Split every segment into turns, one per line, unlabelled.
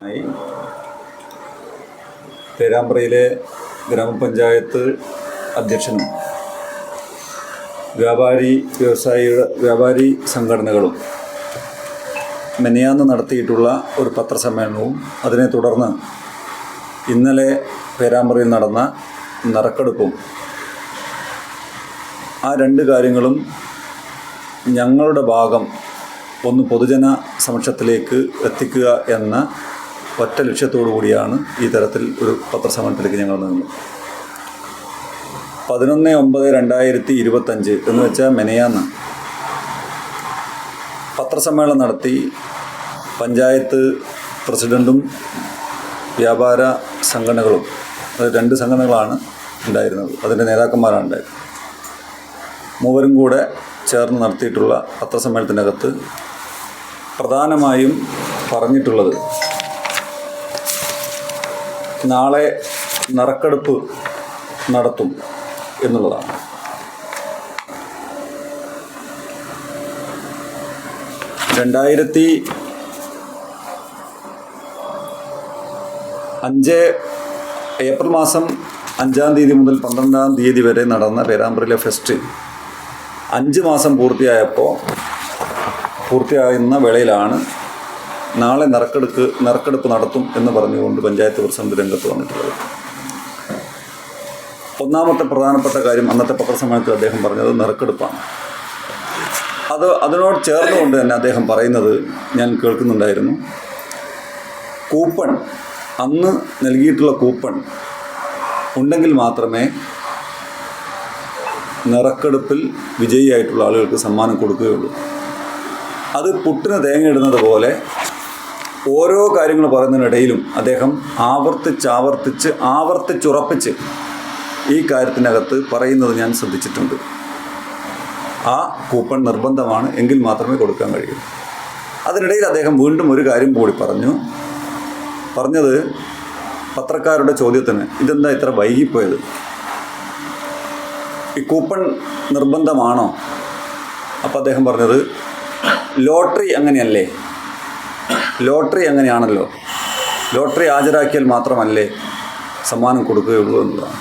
ആയി. പേരാമ്പ്രയിലെ ഗ്രാമപഞ്ചായത്ത് അധ്യക്ഷനും വ്യാപാരി വ്യവസായിയുടെ വ്യാപാരി സംഘടനകളും മെനിയാന്ന് നടത്തിയിട്ടുള്ള ഒരു പത്രസമ്മേളനവും അതിനെ തുടർന്ന് ഇന്നലെ പേരാമ്പ്രയിൽ നടന്ന നറുക്കെടുപ്പും ആ രണ്ട് കാര്യങ്ങളും ഞങ്ങളുടെ ഭാഗം ഒന്ന് പൊതുജന സമക്ഷത്തിലേക്ക് എത്തിക്കുക എന്ന ഒറ്റ ലക്ഷ്യത്തോടു കൂടിയാണ് ഈ തരത്തിൽ ഒരു പത്രസമ്മേളനത്തിലേക്ക് ഞങ്ങൾ നിന്നത് പതിനൊന്ന് ഒമ്പത് രണ്ടായിരത്തി ഇരുപത്തഞ്ച് എന്ന് വെച്ചാൽ മെനയാന്ന്. പത്രസമ്മേളനം നടത്തി പഞ്ചായത്ത് പ്രസിഡന്റും വ്യാപാര സംഘടനകളും അത് രണ്ട് സംഘടനകളാണ് ഉണ്ടായിരുന്നത്. അതിന്റെ നേതാക്കന്മാരാണ് ഉണ്ടായിരുന്നത്. മൂവരും കൂടെ ചേർന്ന് നടത്തിയിട്ടുള്ള പത്രസമ്മേളനത്തിനകത്ത് പ്രധാനമായും പറഞ്ഞിട്ടുള്ളത് നാളെ നറുക്കെടുപ്പ് നടത്തും എന്നുള്ളതാണ്. രണ്ടായിരത്തി അഞ്ച് ഏപ്രിൽ മാസം അഞ്ചാം തീയതി മുതൽ പന്ത്രണ്ടാം തീയതി വരെ നടന്ന പേരാമ്പ്രയിലെ ഫെസ്റ്റ് അഞ്ച് മാസം പൂർത്തിയായപ്പോൾ പൂർത്തിയാകുന്ന വേളയിലാണ് നാളെ നറുക്കെടുക്ക് നറുക്കെടുപ്പ് നടത്തും എന്ന് പറഞ്ഞുകൊണ്ട് പഞ്ചായത്ത് പ്രസിഡന്റ് രംഗത്ത് വന്നിട്ടുള്ളത്. ഒന്നാമത്തെ പ്രധാനപ്പെട്ട കാര്യം അന്നത്തെ പത്രസമ്മേളനത്തിൽ അദ്ദേഹം പറഞ്ഞത് നറുക്കെടുപ്പാണ്. അത് അതിനോട് ചേർന്നുകൊണ്ട് തന്നെ അദ്ദേഹം പറയുന്നത് ഞാൻ കേൾക്കുന്നുണ്ടായിരുന്നു. കൂപ്പൺ അന്ന് നൽകിയിട്ടുള്ള കൂപ്പൺ ഉണ്ടെങ്കിൽ മാത്രമേ നിറക്കെടുപ്പിൽ വിജയിയായിട്ടുള്ള ആളുകൾക്ക് സമ്മാനം കൊടുക്കുകയുള്ളൂ. അത് പുട്ടിന് തേങ്ങയിടുന്നത് പോലെ ഓരോ കാര്യങ്ങൾ പറയുന്നതിനിടയിലും അദ്ദേഹം ആവർത്തിച്ചാവർത്തിച്ച് ആവർത്തിച്ചുറപ്പിച്ച് ഈ കാര്യത്തിനകത്ത് പറയുന്നത് ഞാൻ ശ്രദ്ധിച്ചിട്ടുണ്ട്. ആ കൂപ്പൺ നിർബന്ധമാണ് എങ്കിൽ മാത്രമേ കൊടുക്കാൻ കഴിയൂ. അതിനിടയിൽ അദ്ദേഹം വീണ്ടും ഒരു കാര്യം കൂടി പറഞ്ഞു. പറഞ്ഞത് പത്രക്കാരുടെ ചോദ്യത്തിന് ഇതെന്താ ഇത്ര വൈകിപ്പോയത്? ഈ കൂപ്പൺ നിർബന്ധമാണോ? അപ്പോൾ അദ്ദേഹം പറഞ്ഞത് ലോട്ടറി അങ്ങനെയല്ലേ? ലോട്ടറി അങ്ങനെയാണല്ലോ ലോട്ടറി ഹാജരാക്കിയാൽ മാത്രമല്ലേ സമ്മാനം കൊടുക്കുകയുള്ളൂ എന്നതാണ്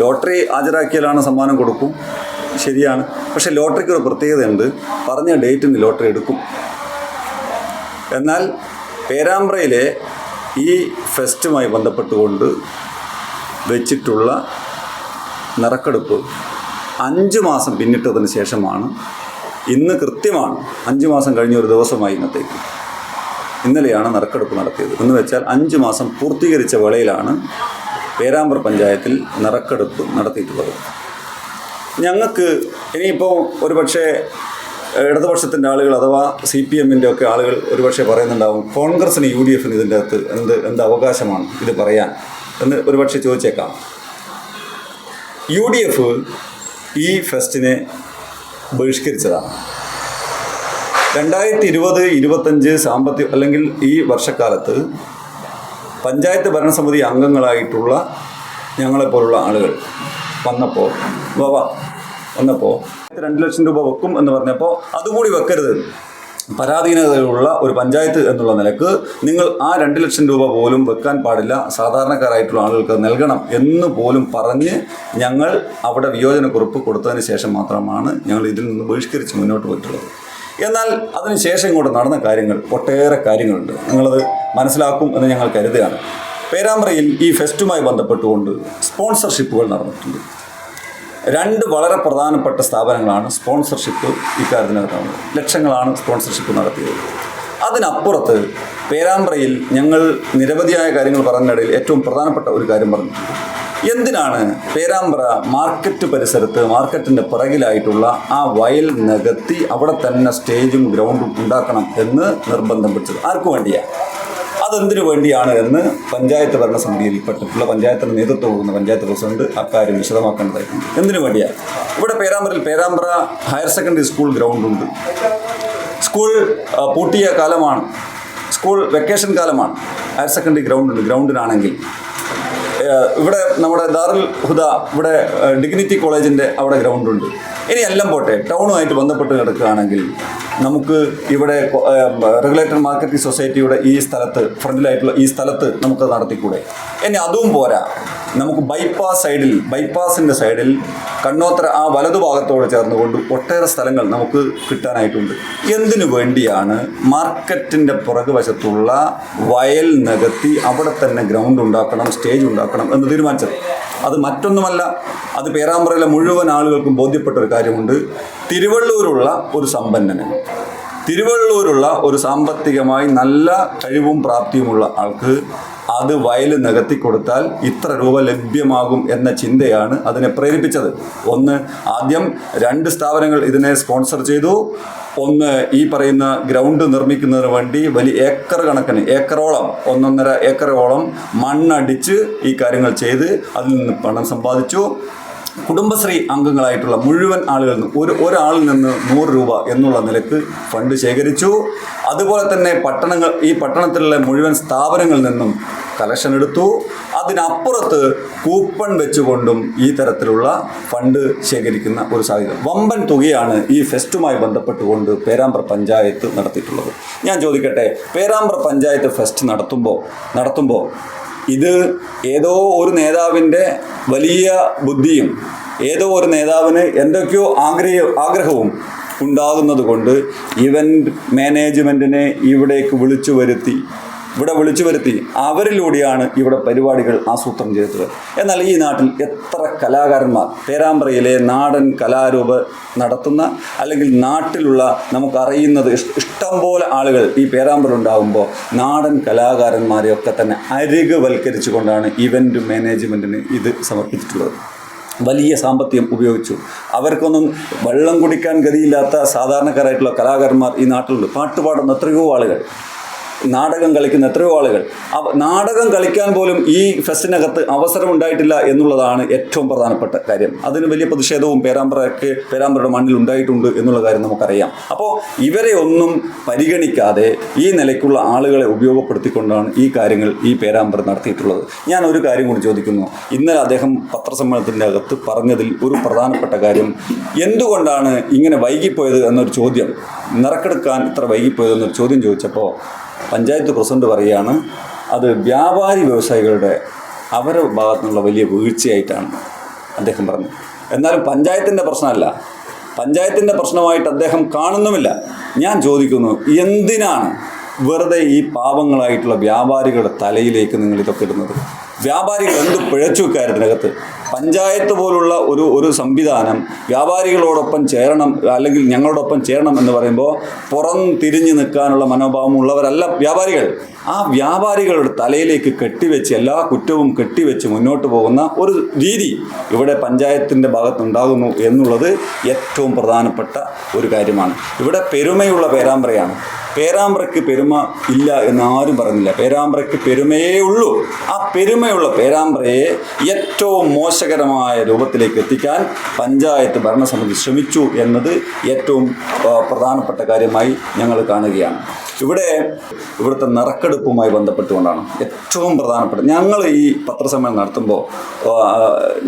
ലോട്ടറി ഹാജരാക്കിയാലാണ് സമ്മാനം കൊടുക്കും. ശരിയാണ്. പക്ഷേ ലോട്ടറിക്ക് ഒരു പ്രത്യേകതയുണ്ട്. പറഞ്ഞ ഡേറ്റിന് ലോട്ടറി എടുക്കും. എന്നാൽ പേരാമ്പ്രയിലെ ഈ ഫെസ്റ്റുമായി ബന്ധപ്പെട്ടുകൊണ്ട് വെച്ചിട്ടുള്ള നറുക്കെടുപ്പ് അഞ്ച് മാസം പിന്നിട്ടതിന് ശേഷമാണ്. ഇന്ന് കൃത്യമാണ്. അഞ്ച് മാസം കഴിഞ്ഞ ഒരു ദിവസമായി ഇന്നത്തേക്ക്. ഇന്നലെയാണ് നറുക്കെടുപ്പ് നടത്തിയത്. എന്ന് വെച്ചാൽ അഞ്ച് മാസം പൂർത്തീകരിച്ച വേളയിലാണ് പേരാമ്പ്ര പഞ്ചായത്തിൽ നറുക്കെടുപ്പ് നടത്തിയിട്ടുള്ളത്. ഞങ്ങൾക്ക് ഇനിയിപ്പോൾ ഒരുപക്ഷെ ഇടതുപക്ഷത്തിന്റെ ആളുകൾ അഥവാ സി പി എമ്മിന്റെ ഒക്കെ ആളുകൾ ഒരുപക്ഷെ പറയുന്നുണ്ടാവും കോൺഗ്രസിന് യു ഡി എഫിന് ഇതിന്റെ അകത്ത് എന്ത് എന്ത് അവകാശമാണ് ഇത് പറയാൻ എന്ന് ഒരുപക്ഷെ ചോദിച്ചേക്കാം. യു ഡി എഫ് ഈ ഫെസ്റ്റിനെ ബഹിഷ്കരിച്ചതാണ്. രണ്ടായിരത്തി ഇരുപത് ഇരുപത്തഞ്ച് സാമ്പത്തിക അല്ലെങ്കിൽ ഈ വർഷക്കാലത്ത് പഞ്ചായത്ത് ഭരണസമിതി അംഗങ്ങളായിട്ടുള്ള ഞങ്ങളെപ്പോലുള്ള ആളുകൾ വന്നപ്പോൾ വവ വന്നപ്പോൾ രണ്ട് ലക്ഷം രൂപ വെക്കും എന്ന് പറഞ്ഞപ്പോൾ അതുകൂടി വെക്കരുത്. പരാധീനതയുള്ള ഒരു പഞ്ചായത്ത് എന്നുള്ള നിലയ്ക്ക് നിങ്ങൾ ആ രണ്ട് ലക്ഷം രൂപ പോലും വെക്കാൻ പാടില്ല. സാധാരണക്കാരായിട്ടുള്ള ആളുകൾക്ക് നൽകണം എന്ന് പോലും പറഞ്ഞ് ഞങ്ങൾ അവിടെ വിയോജനക്കുറിപ്പ് കൊടുത്തതിന് ശേഷം മാത്രമാണ് ഞങ്ങൾ ഇതിൽ നിന്ന് ബഹിഷ്കരിച്ച് മുന്നോട്ട് പോയിട്ടുള്ളത്. എന്നാൽ അതിനുശേഷം ഇങ്ങോട്ട് നടന്ന കാര്യങ്ങൾ ഒട്ടേറെ കാര്യങ്ങളുണ്ട്. നിങ്ങളത് മനസ്സിലാക്കും എന്ന് ഞങ്ങൾ കരുതുകയാണ്. പേരാമ്പ്രയിൽ ഈ ഫെസ്റ്റുമായി ബന്ധപ്പെട്ടുകൊണ്ട് സ്പോൺസർഷിപ്പുകൾ നടന്നിട്ടുണ്ട്. രണ്ട് വളരെ പ്രധാനപ്പെട്ട സ്ഥാപനങ്ങളാണ് സ്പോൺസർഷിപ്പ് ഇക്കാര്യത്തിനകത്താണ്. ലക്ഷങ്ങളാണ് സ്പോൺസർഷിപ്പ് നടത്തിയത്. അതിനപ്പുറത്ത് പേരാമ്പ്രയിൽ ഞങ്ങൾ നിരവധിയായ കാര്യങ്ങൾ പറഞ്ഞിടയിൽ ഏറ്റവും പ്രധാനപ്പെട്ട ഒരു കാര്യം പറഞ്ഞിട്ടുണ്ട്. എന്തിനാണ് പേരാമ്പ്ര മാർക്കറ്റ് പരിസരത്ത് മാർക്കറ്റിന്റെ പിറകിലായിട്ടുള്ള ആ വയൽ നികത്തി അവിടെ തന്നെ സ്റ്റേജും ഗ്രൗണ്ടും ഉണ്ടാക്കണം എന്ന് നിർബന്ധം പിടിച്ചത് ആർക്കു വേണ്ടിയാണ് അതെന്തിനു വേണ്ടിയാണ് എന്ന് പഞ്ചായത്ത് ഭരണസമിതിയിൽ പെട്ടിട്ടുള്ള പഞ്ചായത്തിന് നേതൃത്വം കൊടുക്കുന്ന പഞ്ചായത്ത് പ്രസിഡന്റ് അക്കാര്യം വിശദമാക്കേണ്ടതായിട്ടുണ്ട്. എന്തിനു വേണ്ടിയാണ് ഇവിടെ പേരാമ്പ്രയിൽ പേരാമ്പ്ര ഹയർ സെക്കൻഡറി സ്കൂൾ ഗ്രൗണ്ടുണ്ട്. സ്കൂൾ പൂട്ടിയ കാലമാണ്. സ്കൂൾ വെക്കേഷൻ കാലമാണ്. ഹയർ സെക്കൻഡറി ഗ്രൗണ്ടുണ്ട്. ഗ്രൗണ്ടിനാണെങ്കിൽ ഇവിടെ നമ്മുടെ ദാറുൽ ഹുദ ഇവിടെ ഡിഗ്നിറ്റി കോളേജിന്റെ അവിടെ ഗ്രൗണ്ടുണ്ട്. ഇനി എല്ലാം പോട്ടെ ടൗണുമായിട്ട് ബന്ധപ്പെട്ട് കിടക്കുകയാണെങ്കിൽ നമുക്ക് ഇവിടെ റെഗുലേറ്റർ മാർക്കറ്റിംഗ് സൊസൈറ്റിയുടെ ഈ സ്ഥലത്ത് ഫ്രണ്ടിലായിട്ടുള്ള ഈ സ്ഥലത്ത് നമുക്ക് നടത്തിക്കൂടെ? ഇനി അതും പോരാ. നമുക്ക് ബൈപ്പാസ് സൈഡിൽ ബൈപ്പാസിന്റെ സൈഡിൽ കണ്ണോത്ര ആ വലതുഭാഗത്തോട് ചേർന്നുകൊണ്ട് ഒട്ടേറെ സ്ഥലങ്ങൾ നമുക്ക് കിട്ടാനായിട്ടുണ്ട്. എന്തിനു വേണ്ടിയാണ് മാർക്കറ്റിന്റെ പുറകുവശത്തുള്ള വയൽ നികത്തി അവിടെ തന്നെ ഗ്രൗണ്ട് ഉണ്ടാക്കണം സ്റ്റേജ് ഉണ്ടാക്കണം എന്ന് തീരുമാനിച്ചത്? അത് മറ്റൊന്നുമല്ല അത് പേരാമ്പ്രയിലെ മുഴുവൻ ആളുകൾക്കും ബോധ്യപ്പെട്ട ഒരു കാര്യമുണ്ട്. തിരുവള്ളൂരുള്ള ഒരു സമ്പന്നന് തിരുവള്ളൂരുള്ള ഒരു സാമ്പത്തികമായി നല്ല കഴിവും പ്രാപ്തിയുമുള്ള ആൾക്ക് അത് വയൽ നികത്തി കൊടുത്താൽ ഇത്ര രൂപ ലഭ്യമാകും എന്ന ചിന്തയാണ് അതിനെ പ്രേരിപ്പിച്ചത്. ഒന്ന് ആദ്യം രണ്ട് സ്ഥാപനങ്ങൾ ഇതിനെ സ്പോൺസർ ചെയ്തു. ഒന്ന് ഈ പറയുന്ന ഗ്രൗണ്ട് നിർമ്മിക്കുന്നതിന് വേണ്ടി വലിയ ഏക്കർ കണക്കിന് ഏക്കറോളം ഒന്നൊന്നര ഏക്കറോളം മണ്ണടിച്ച് ഈ കാര്യങ്ങൾ ചെയ്ത് അതിൽ നിന്ന് പണം സമ്പാദിച്ചു. കുടുംബശ്രീ അംഗങ്ങളായിട്ടുള്ള മുഴുവൻ ആളുകളിൽ നിന്ന് ഒരു ഒരാളിൽ നിന്ന് നൂറ് രൂപ എന്നുള്ള നിലയ്ക്ക് ഫണ്ട് ശേഖരിച്ചു. അതുപോലെ തന്നെ പട്ടണങ്ങൾ ഈ പട്ടണത്തിലുള്ള മുഴുവൻ സ്ഥാപനങ്ങളിൽ നിന്നും കളക്ഷൻ എടുത്തു. അതിനപ്പുറത്ത് കൂപ്പൺ വെച്ചുകൊണ്ടും ഈ തരത്തിലുള്ള ഫണ്ട് ശേഖരിക്കുന്ന ഒരു സാധ്യത. വമ്പൻ തുകയാണ് ഈ ഫെസ്റ്റുമായി ബന്ധപ്പെട്ടുകൊണ്ട് പേരാമ്പ്ര പഞ്ചായത്ത് നടത്തിയിട്ടുള്ളത്. ഞാൻ ചോദിക്കട്ടെ പേരാമ്പ്ര പഞ്ചായത്ത് ഫെസ്റ്റ് നടത്തുമ്പോൾ നടത്തുമ്പോൾ ഇത് ഏതോ ഒരു നേതാവിന്റെ വലിയ ബുദ്ധിയും ഏതോ ഒരു നേതാവിന് എന്തൊക്കെയോ ആഗ്രഹ ആഗ്രഹവും ഉണ്ടാകുന്നത് കൊണ്ട് ഇവന്റ് മാനേജ്മെന്റിനെ ഇവിടേക്ക് വിളിച്ചു വരുത്തി. ഇവിടെ വിളിച്ചു വരുത്തി അവരിലൂടെയാണ് ഇവിടെ പരിപാടികൾ ആസൂത്രണം ചെയ്തത്. എന്നാൽ ഈ നാട്ടിൽ എത്ര കലാകാരന്മാർ പേരാമ്പ്രയിലെ നാടൻ കലാരൂപ നടത്തുന്ന അല്ലെങ്കിൽ നാട്ടിലുള്ള നമുക്കറിയുന്നത് ഇഷ്ടംപോലെ ഇഷ്ടം പോലെ ആളുകൾ ഈ പേരാമ്പ്ര ഉണ്ടാകുമ്പോൾ നാടൻ കലാകാരന്മാരെയൊക്കെ തന്നെ അരികുവൽക്കരിച്ചുകൊണ്ടാണ് ഇവന്റ് മാനേജ്മെന്റിന് ഇത് സമർപ്പിച്ചിട്ടുള്ളത്. വലിയ സാമ്പത്തികം ഉപയോഗിച്ചു. അവർക്കൊന്നും വെള്ളം കുടിക്കാൻ ഗതിയില്ലാത്ത സാധാരണക്കാരായിട്ടുള്ള കലാകാരന്മാർ ഈ നാട്ടിലുണ്ട്. പാട്ടുപാടുന്ന എത്രയോ ആളുകൾ. നാടകം കളിക്കുന്ന എത്രയോ ആളുകൾ. നാടകം കളിക്കാൻ പോലും ഈ ഫെസ്റ്റിനകത്ത് അവസരം ഉണ്ടായിട്ടില്ല എന്നുള്ളതാണ് ഏറ്റവും പ്രധാനപ്പെട്ട കാര്യം. അതിന് വലിയ പ്രതിഷേധവും പേരാമ്പ്രയ്ക്ക് പേരാമ്പ്രയുടെ മണ്ണിൽ ഉണ്ടായിട്ടുണ്ട് എന്നുള്ള കാര്യം നമുക്കറിയാം. അപ്പോൾ ഇവരെ ഒന്നും പരിഗണിക്കാതെ ഈ നിലയ്ക്കുള്ള ആളുകളെ ഉപയോഗപ്പെടുത്തിക്കൊണ്ടാണ് ഈ കാര്യങ്ങൾ ഈ പേരാമ്പ്ര നടത്തിയിട്ടുള്ളത്. ഞാൻ ഒരു കാര്യം കൂടി ചോദിക്കുന്നു. ഇന്നലെ അദ്ദേഹം പത്രസമ്മേളനത്തിന്റെ അകത്ത് പറഞ്ഞതിൽ ഒരു പ്രധാനപ്പെട്ട കാര്യം. എന്തുകൊണ്ടാണ് ഇങ്ങനെ വൈകിപ്പോയത് എന്നൊരു ചോദ്യം. നിറക്കെടുക്കാൻ ഇത്ര വൈകിപ്പോയത് എന്നൊരു ചോദ്യം ചോദിച്ചപ്പോൾ പഞ്ചായത്ത് പ്രസിഡന്റ് പറയുകയാണ് അത് വ്യാപാരി വ്യവസായികളുടെ അവരുടെ ഭാഗത്തു നിന്നുള്ള വലിയ വീഴ്ചയായിട്ടാണ് അദ്ദേഹം പറഞ്ഞത്. എന്നാലും പഞ്ചായത്തിന്റെ പ്രശ്നമല്ല. പഞ്ചായത്തിന്റെ പ്രശ്നമായിട്ട് അദ്ദേഹം കാണുന്നുമില്ല. ഞാൻ ചോദിക്കുന്നു എന്തിനാണ് വെറുതെ ഈ പാവങ്ങളായിട്ടുള്ള വ്യാപാരികളുടെ തലയിലേക്ക് നിങ്ങൾ ഇതൊക്കെ ഇടുന്നത്? വ്യാപാരികൾ എന്ത് പിഴച്ചു ഇക്കാര്യത്തിനകത്ത് പഞ്ചായത്ത് പോലുള്ള ഒരു ഒരു സംവിധാനം വ്യാപാരികളോടൊപ്പം ചേരണം അല്ലെങ്കിൽ ഞങ്ങളോടൊപ്പം ചേരണം എന്ന് പറയുമ്പോൾ പുറം തിരിഞ്ഞു നിൽക്കാനുള്ള മനോഭാവം ഉള്ളവരല്ല വ്യാപാരികൾ. ആ വ്യാപാരികളുടെ തലയിലേക്ക് കെട്ടിവെച്ച് എല്ലാ കുറ്റവും കെട്ടിവെച്ച് മുന്നോട്ട് പോകുന്ന ഒരു രീതി ഇവിടെ പഞ്ചായത്തിന്റെ ഭാഗത്തുണ്ടാകുന്നു എന്നുള്ളത് ഏറ്റവും പ്രധാനപ്പെട്ട ഒരു കാര്യമാണ്. ഇവിടെ പെരുമയുള്ള പേരാമ്പ്രയാണ്. പേരാമ്പ്രയ്ക്ക് പെരുമ ഇല്ല എന്ന് ആരും പറഞ്ഞില്ല. പേരാമ്പ്രയ്ക്ക് പെരുമയേ ഉള്ളൂ. ആ പെരുമയുള്ള പേരാമ്പ്രയെ ഏറ്റവും മോശകരമായ രൂപത്തിലേക്ക് എത്തിക്കാൻ പഞ്ചായത്ത് ഭരണസമിതി ശ്രമിച്ചു എന്നത് ഏറ്റവും പ്രധാനപ്പെട്ട കാര്യമായി ഞങ്ങൾ കാണുകയാണ്. ഇവിടെ ഇവിടുത്തെ നറുക്കെടുപ്പുമായി ബന്ധപ്പെട്ടുകൊണ്ടാണ് ഏറ്റവും പ്രധാനപ്പെട്ട ഞങ്ങൾ ഈ പത്രസമ്മേളനം നടത്തുമ്പോൾ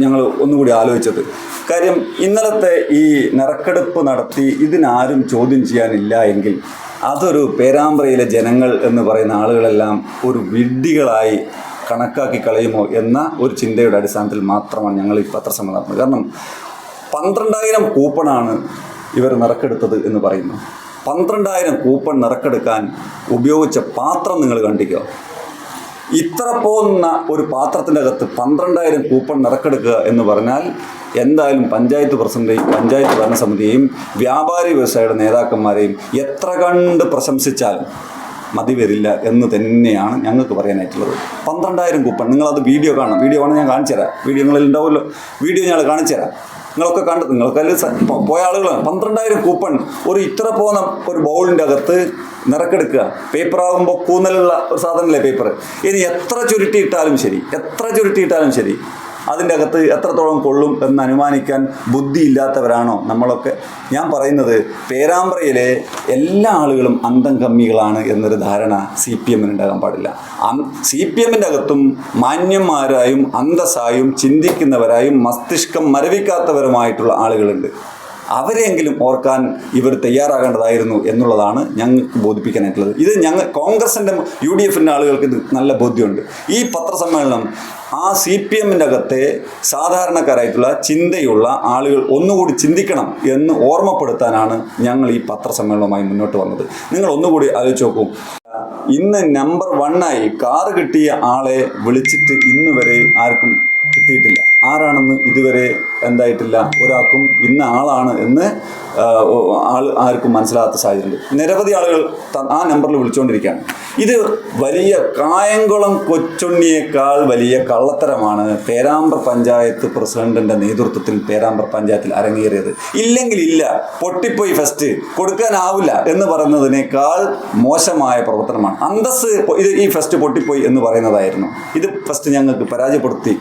ഞങ്ങൾ ഒന്നുകൂടി ആലോചിച്ചത് കാര്യം ഇന്നലത്തെ ഈ നറുക്കെടുപ്പ് നടത്തി ഇതിനാരും ചോദ്യം ചെയ്യാനില്ല എങ്കിൽ അതൊരു പേരാമ്പ്രയിലെ ജനങ്ങൾ എന്ന് പറയുന്ന ആളുകളെല്ലാം ഒരു വിഡ്ഢികളായി കണക്കാക്കി കളയുമോ എന്ന ഒരു ചിന്തയുടെ അടിസ്ഥാനത്തിൽ മാത്രമാണ് ഞങ്ങൾ ഈ പത്രസമ്മേളനം നടത്തുന്നത്. കാരണം പന്ത്രണ്ടായിരം കൂപ്പണാണ് ഇവർ നിറക്കെടുത്തത് എന്ന് പറയുന്നു. പന്ത്രണ്ടായിരം കൂപ്പൺ നിറക്കെടുക്കാൻ ഉപയോഗിച്ച പാത്രം നിങ്ങൾ കണ്ടിക്കോ ഇത്ര പോകുന്ന ഒരു പാത്രത്തിന്റെ അകത്ത് പന്ത്രണ്ടായിരം കൂപ്പൺ നിറക്കെടുക്കുക എന്ന് പറഞ്ഞാൽ എന്തായാലും പഞ്ചായത്ത് പ്രസിഡന്റെയും പഞ്ചായത്ത് ഭരണസമിതിയെയും വ്യാപാരി വ്യവസായിയുടെ നേതാക്കന്മാരെയും എത്ര കണ്ട് പ്രശംസിച്ചാലും മതി വരില്ല എന്ന് തന്നെയാണ് ഞങ്ങൾക്ക് പറയാനായിട്ടുള്ളത്. പന്ത്രണ്ടായിരം കൂപ്പൺ. നിങ്ങളത് വീഡിയോ കാണണം. വീഡിയോ വേണം ഞാൻ കാണിച്ചു തരാം വീഡിയോ നിങ്ങളിൽ ഉണ്ടാവുമല്ലോ. വീഡിയോ ഞങ്ങൾ കാണിച്ചു തരാം നിങ്ങളൊക്കെ കണ്ട് നിങ്ങൾക്ക് അതിൽ പോയ ആളുകളാണ്. പന്ത്രണ്ടായിരം കൂപ്പൺ. ഒരു ഇത്ര പോകുന്ന ഒരു ബൗളിന്റെ അകത്ത് നിറക്കെടുക്കുക. പേപ്പർ ആകുമ്പോൾ കൂന്നലുള്ള ഒരു സാധനമല്ലേ പേപ്പർ ഇനി എത്ര ചുരുട്ടിയിട്ടാലും ശരി. എത്ര ചുരുട്ടിയിട്ടാലും ശരി. അതിന്റെ അകത്ത് എത്രത്തോളം കൊള്ളും എന്ന് അനുമാനിക്കാൻ ബുദ്ധിയില്ലാത്തവരാണോ നമ്മളൊക്കെ? ഞാൻ പറയുന്നത് പേരാമ്പ്രയിലെ എല്ലാ ആളുകളും അന്തം കമ്മികളാണ് എന്നൊരു ധാരണ സി പി എമ്മിന് ഉണ്ടാകാൻ പാടില്ല സി പി എമ്മിന്റെ അകത്തും മാന്യന്മാരായും അന്തസ്സായും ചിന്തിക്കുന്നവരായും മസ്തിഷ്കം മരവിക്കാത്തവരുമായിട്ടുള്ള ആളുകളുണ്ട്. അവരെങ്കിലും ഓർക്കാൻ ഇവർ തയ്യാറാകേണ്ടതായിരുന്നു എന്നുള്ളതാണ് ഞങ്ങൾക്ക് ബോധിപ്പിക്കാനായിട്ടുള്ളത്. ഇത് ഞങ്ങൾ കോൺഗ്രസിന്റെ യു ഡി എഫിന്റെ ആളുകൾക്ക് ഇത് നല്ല ബോധ്യമുണ്ട്. ഈ പത്രസമ്മേളനം ആ സി പി എമ്മിന്റെ അകത്തെ സാധാരണക്കാരായിട്ടുള്ള ചിന്തയുള്ള ആളുകൾ ഒന്നുകൂടി ചിന്തിക്കണം എന്ന് ഓർമ്മപ്പെടുത്താനാണ് ഞങ്ങൾ ഈ പത്രസമ്മേളനവുമായി മുന്നോട്ട് വന്നത്. നിങ്ങൾ ഒന്നുകൂടി ആലോചിച്ച് നോക്കൂ. ഇന്ന് നമ്പർ വണ്ണായി കാറ് കിട്ടിയ ആളെ വിളിച്ചിട്ട് ഇന്ന് വരെ ആർക്കും കിട്ടിയിട്ടില്ല. ആരാണെന്ന് ഇതുവരെ എന്തായിട്ടില്ല. ഒരാൾക്കും ഇന്ന ആളാണ് എന്ന് ആൾ ആർക്കും മനസ്സിലാകാത്ത സാഹചര്യം നിരവധി ആളുകൾ ആ നമ്പറിൽ വിളിച്ചുകൊണ്ടിരിക്കുകയാണ്. ഇത് വലിയ കായംകുളം കൊച്ചുണ്ണിയേക്കാൾ വലിയ കള്ളത്തരമാണ് പേരാമ്പ്ര പഞ്ചായത്ത് പ്രസിഡന്റിന്റെ നേതൃത്വത്തിൽ പേരാമ്പ്ര പഞ്ചായത്തിൽ അരങ്ങേറിയത്. ഇല്ലെങ്കിൽ ഇല്ല പൊട്ടിപ്പോയി ഫസ്റ്റ് കൊടുക്കാനാവില്ല എന്ന് പറയുന്നതിനേക്കാൾ മോശമായ പ്രവർത്തനമാണ്. അന്തസ് ഇത് ഈ ഫസ്റ്റ് പൊട്ടിപ്പോയി എന്ന് പറയുന്നതായിരുന്നു. ഇത് ഫസ്റ്റ് ഞങ്ങൾക്ക് പരാജയപ്പെടുത്തി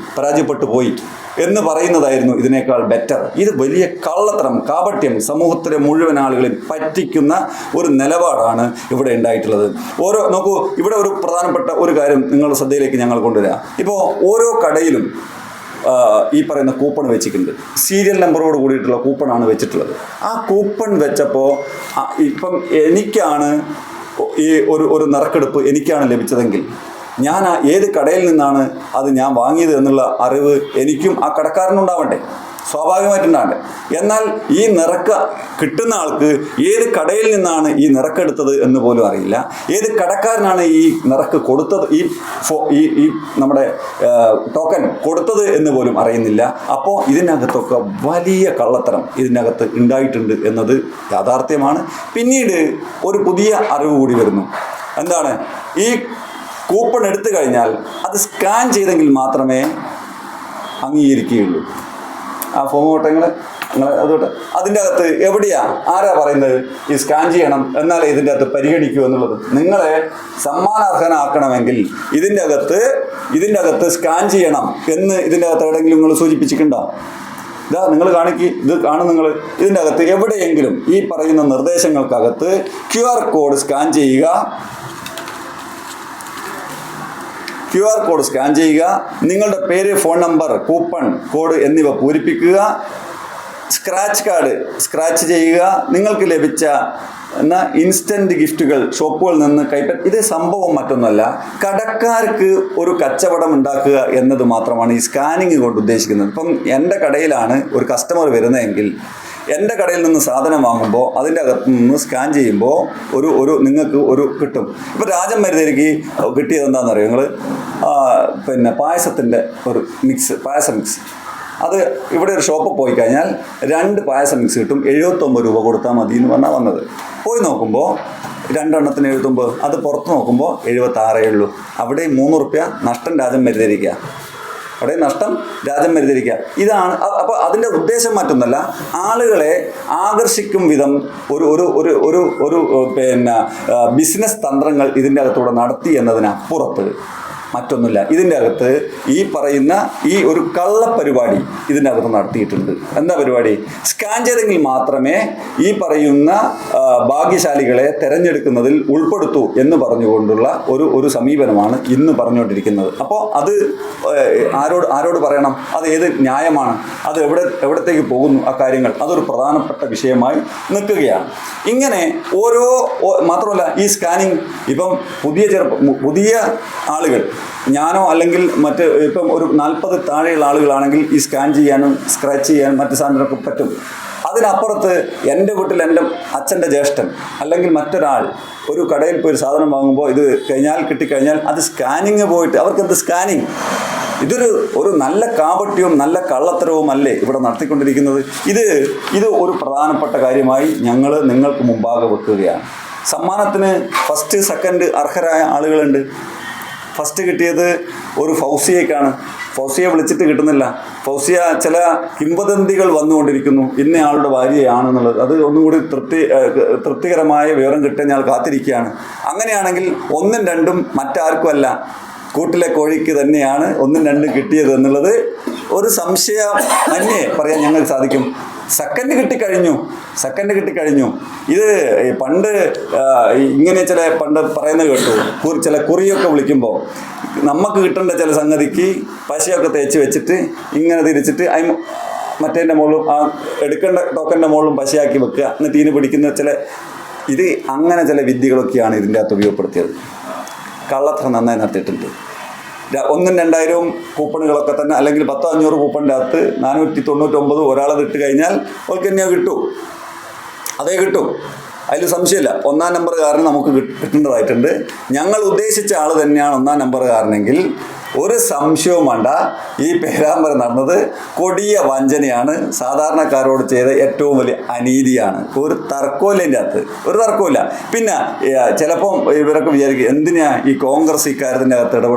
പരാജയപ്പെട്ടു പോയി എന്ന് പറയുന്നതായിരുന്നു ഇതിനേക്കാൾ ബെറ്റർ ഇത് വലിയ കള്ളത്തരം കാപട്യം സമൂഹത്തിലെ മുഴുവൻ ആളുകളിൽ പറ്റിക്കുന്ന ഒരു നിലപാടാണ് ഇവിടെ ഉണ്ടായിട്ടുള്ളത്. ഓരോ നോക്കൂ ഇവിടെ ഒരു പ്രധാനപ്പെട്ട ഒരു കാര്യം നിങ്ങളുടെ ശ്രദ്ധയിലേക്ക് ഞങ്ങൾ കൊണ്ടുവരാം. ഇപ്പോൾ ഓരോ കടയിലും ഈ പറയുന്ന കൂപ്പൺ വെച്ചിട്ടുണ്ട്. സീരിയൽ നമ്പറോട് കൂടിയിട്ടുള്ള കൂപ്പണാണ് വെച്ചിട്ടുള്ളത്. ആ കൂപ്പൺ വെച്ചപ്പോൾ ഇപ്പം എനിക്കാണ് ഈ ഒരു ഒരു നറുക്കെടുപ്പ് എനിക്കാണ് ലഭിച്ചതെങ്കിൽ ഞാൻ ആ ഏത് കടയിൽ നിന്നാണ് അത് ഞാൻ വാങ്ങിയത് എന്നുള്ള അറിവ് എനിക്കും ആ കടക്കാരനുണ്ടാവണ്ടേ സ്വാഭാവികമായിട്ടുണ്ടാവണ്ടേ എന്നാൽ ഈ നിറക്ക കിട്ടുന്ന ആൾക്ക് ഏത് കടയിൽ നിന്നാണ് ഈ നിറക്കെടുത്തത് എന്ന് പോലും അറിയില്ല. ഏത് കടക്കാരനാണ് ഈ നിറക്ക് കൊടുത്തത്? ഈ ഫോ ഈ ഈ നമ്മുടെ ടോക്കൺ കൊടുത്തത് എന്ന് പോലും അറിയുന്നില്ല. അപ്പോൾ ഇതിനകത്തൊക്കെ വലിയ കള്ളത്തരം ഇതിനകത്ത് ഉണ്ടായിട്ടുണ്ട് എന്നത് യാഥാർത്ഥ്യമാണ്. പിന്നീട് ഒരു പുതിയ അറിവ് കൂടി വരുന്നു. എന്താണ്? ഈ കൂപ്പൺ എടുത്തു കഴിഞ്ഞാൽ അത് സ്കാൻ ചെയ്തെങ്കിൽ മാത്രമേ അംഗീകരിക്കുകയുള്ളൂ. ആ ഫോം കോട്ടങ്ങൾ നിങ്ങൾ അതുകൊണ്ട് അതിന്റെ അകത്ത് എവിടെയാ ആരാ പറയുന്നത് ഈ സ്കാൻ ചെയ്യണം എന്നാലേ ഇതിന്റെ അകത്ത് പരിഗണിക്കൂ എന്നുള്ളത്. നിങ്ങളെ സമ്മാനാർഹനാക്കണമെങ്കിൽ ഇതിന്റെ അകത്ത് ഇതിന്റെ അകത്ത് സ്കാൻ ചെയ്യണം എന്ന് ഇതിന്റെ അകത്ത് എവിടെയെങ്കിലും നിങ്ങൾ സൂചിപ്പിച്ചിട്ടുണ്ടോ? ഇതാ നിങ്ങൾ കാണിക്ക് ഇത് കാണും നിങ്ങൾ ഇതിന്റെ അകത്ത് എവിടെയെങ്കിലും ഈ പറയുന്ന നിർദ്ദേശങ്ങൾക്കകത്ത് ക്യു ആർ കോഡ് സ്കാൻ ചെയ്യുക ക്യു ആർ കോഡ് സ്കാൻ ചെയ്യുക. നിങ്ങളുടെ പേര് ഫോൺ നമ്പർ കൂപ്പൺ കോഡ് എന്നിവ പൂരിപ്പിക്കുക. സ്ക്രാച്ച് കാർഡ് സ്ക്രാച്ച് ചെയ്യുക. നിങ്ങൾക്ക് ലഭിച്ച എന്ന ഇൻസ്റ്റന്റ് ഗിഫ്റ്റുകൾ ഷോപ്പുകളിൽ നിന്ന് കൈപ്പറ്റ ഇത് സംഭവം മറ്റൊന്നല്ല. കടക്കാർക്ക് ഒരു കച്ചവടം ഉണ്ടാക്കുക എന്നത് മാത്രമാണ് ഈ സ്കാനിങ് കൊണ്ട് ഉദ്ദേശിക്കുന്നത്. ഇപ്പം എന്റെ കടയിലാണ് ഒരു കസ്റ്റമർ വരുന്നതെങ്കിൽ എന്റെ കടയിൽ നിന്ന് സാധനം വാങ്ങുമ്പോൾ അതിന്റെ അകത്ത് നിന്ന് സ്കാൻ ചെയ്യുമ്പോൾ ഒരു ഒരു നിങ്ങൾക്ക് ഒരു കിട്ടും. ഇപ്പോൾ രാജൻ മരുതേക്ക് കിട്ടിയത് എന്താണെന്ന് അറിയാം നിങ്ങൾ? പിന്നെ പായസത്തിന്റെ ഒരു മിക്സ് പായസ മിക്സ് അത് ഇവിടെ ഒരു ഷോപ്പിൽ പോയി കഴിഞ്ഞാൽ രണ്ട് പായസം മിക്സ് കിട്ടും. എഴുപത്തൊമ്പത് രൂപ കൊടുത്താൽ മതി എന്ന് പറഞ്ഞാൽ വന്നത്. പോയി നോക്കുമ്പോൾ രണ്ടെണ്ണത്തിന് എഴുപത്തൊമ്പത് അത് പുറത്ത് നോക്കുമ്പോൾ എഴുപത്താറേ ഉള്ളൂ. അവിടെ മൂന്ന് റുപ്യ നഷ്ടം രാജം മരുതരിക്കുക അവിടെ നഷ്ടം രാജ്യം മരുതിരിക്കുക ഇതാണ് അപ്പോൾ അതിന്റെ ഉദ്ദേശം മറ്റൊന്നല്ല ആളുകളെ ആകർഷിക്കും വിധം ഒരു ഒരു ഒരു ഒരു ഒരു പിന്നെ ബിസിനസ് തന്ത്രങ്ങൾ ഇതിന്റെ അകത്തൂടെ നടത്തി എന്നതിനപ്പുറത്ത് മറ്റൊന്നുമില്ല. ഇതിന്റെ അകത്ത് ഈ പറയുന്ന ഈ ഒരു കള്ളപ്പരിപാടി ഇതിന്റെ അകത്ത് നടത്തിയിട്ടുണ്ട്. എന്താ പരിപാടി? സ്കാൻ ചെയ്തെങ്കിൽ മാത്രമേ ഈ പറയുന്ന ഭാഗ്യശാലികളെ തെരഞ്ഞെടുക്കുന്നതിൽ ഉൾപ്പെടുത്തൂ എന്ന് പറഞ്ഞുകൊണ്ടുള്ള ഒരു ഒരു സമീപനമാണ് ഇന്ന് പറഞ്ഞുകൊണ്ടിരിക്കുന്നത്. അപ്പോൾ അത് ആരോട് ആരോട് പറയണം? അത് ഏത് ന്യായമാണ്? അത് എവിടെ എവിടത്തേക്ക് പോകുന്നു ആ കാര്യങ്ങൾ? അതൊരു പ്രധാനപ്പെട്ട വിഷയമായി നിൽക്കുകയാണ്. ഇങ്ങനെ ഓരോ മാത്രമല്ല ഈ സ്കാനിങ് ഇപ്പം പുതിയ ചെറുപ്പം പുതിയ ആളുകൾ ഞാനോ അല്ലെങ്കിൽ മറ്റ് ഇപ്പം ഒരു നാൽപ്പത് താഴെയുള്ള ആളുകളാണെങ്കിൽ ഈ സ്കാൻ ചെയ്യാനും സ്ക്രാച്ച് ചെയ്യാനും മറ്റ് സാധനങ്ങളൊക്കെ പറ്റും. അതിനപ്പുറത്ത് എന്റെ വീട്ടിൽ എന്റെ അച്ഛന്റെ ജ്യേഷ്ഠൻ അല്ലെങ്കിൽ മറ്റൊരാൾ ഒരു കടയിൽ പോയി സാധനം വാങ്ങുമ്പോൾ ഇത് കഴിഞ്ഞാൽ കിട്ടിക്കഴിഞ്ഞാൽ അത് സ്കാനിങ് പോയിട്ട് അവർക്ക് എന്ത് സ്കാനിങ്? ഇതൊരു ഒരു നല്ല കാപട്യവും നല്ല കള്ളത്തരവും അല്ലേ ഇവിടെ നടത്തിക്കൊണ്ടിരിക്കുന്നത്? ഇത് ഇത് ഒരു പ്രധാനപ്പെട്ട കാര്യമായി ഞങ്ങൾ നിങ്ങൾക്ക് മുമ്പാകെ വെക്കുകയാണ്. സമ്മാനത്തിന് ഫസ്റ്റ് സെക്കൻഡ് അർഹരായ ആളുകളുണ്ട്. ഫസ്റ്റ് കിട്ടിയത് ഒരു ഫൗസിയക്കാണ്. ഫൗസിയെ വിളിച്ചിട്ട് കിട്ടുന്നില്ല. ഫൗസിയ ചില കിംവദന്തികൾ വന്നുകൊണ്ടിരിക്കുന്നു. ഇന്ന ആളുടെ ഭാര്യയാണെന്നുള്ളത്. അത് ഒന്നും കൂടി തൃപ്തി തൃപ്തികരമായ വിവരം കിട്ടാൻ ഞാൻ കാത്തിരിക്കുകയാണ്. അങ്ങനെയാണെങ്കിൽ ഒന്നും രണ്ടും മറ്റാർക്കും അല്ല. കൂട്ടിലെ കോഴിക്ക് തന്നെയാണ് ഒന്നും രണ്ടും കിട്ടിയത് എന്നുള്ളത് ഒരു സംശയം തന്നെ പറയാൻ ഞങ്ങൾക്ക് സാധിക്കും. സെക്കൻഡ് കിട്ടിക്കഴിഞ്ഞു സെക്കൻഡ് കിട്ടിക്കഴിഞ്ഞു. ഇത് പണ്ട് ഇങ്ങനെ ചില പണ്ട് പറയുന്നത് കേട്ടു കുറി- ചില കുറിയൊക്കെ വിളിക്കുമ്പോൾ നമുക്ക് കിട്ടേണ്ട ചില സംഗതിക്ക് പശയൊക്കെ തേച്ച് വെച്ചിട്ട് ഇങ്ങനെ തിരിച്ചിട്ട് അതിന് മറ്റേന്റെ മുകളിലും ആ എടുക്കേണ്ട ടോക്കന്റെ മുകളിലും പശയാക്കി വെക്കുക എന്നിട്ട് ഇതിന് പിടിക്കുന്ന ചില ഇത് അങ്ങനെ ചില വിദ്യകളൊക്കെയാണ് ഇതിന്റെ അകത്ത് ഉപയോഗപ്പെടുത്തിയത്. കള്ളത്ര നന്നായി നടത്തിയിട്ടുണ്ട്. ഒന്നും രണ്ടായിരവും കൂപ്പണുകളൊക്കെ തന്നെ അല്ലെങ്കിൽ പത്തോ അഞ്ഞൂറ് കൂപ്പണിന്റെ അകത്ത് നാനൂറ്റി തൊണ്ണൂറ്റൊമ്പത് ഒരാളത് ഇട്ട് കഴിഞ്ഞാൽ അവർക്ക് തന്നെയാണ് കിട്ടും. അതേ കിട്ടും. അതിൽ സംശയമില്ല. ഒന്നാം നമ്പറുകാരന് നമുക്ക് കിട്ട് കിട്ടേണ്ടതായിട്ടുണ്ട്. ഞങ്ങൾ ഉദ്ദേശിച്ച ആൾ തന്നെയാണ് ഒന്നാം നമ്പർ നമ്പറുകാരനെങ്കിൽ ഒരു സംശയവും വേണ്ട. ഈ പേരാമ്പരം നടന്നത് കൊടിയ വഞ്ചനയാണ്. സാധാരണക്കാരോട് ചെയ്ത ഏറ്റവും വലിയ അനീതിയാണ്. ഒരു തർക്കമില്ല അകത്ത്. ഒരു തർക്കമില്ല പിന്നെ ചിലപ്പം ഇവരൊക്കെ വിചാരിക്കും എന്തിനാ ഈ കോൺഗ്രസ് ഇക്കാര്യത്തിന്റെ അകത്ത് ഇടപെടുന്നത്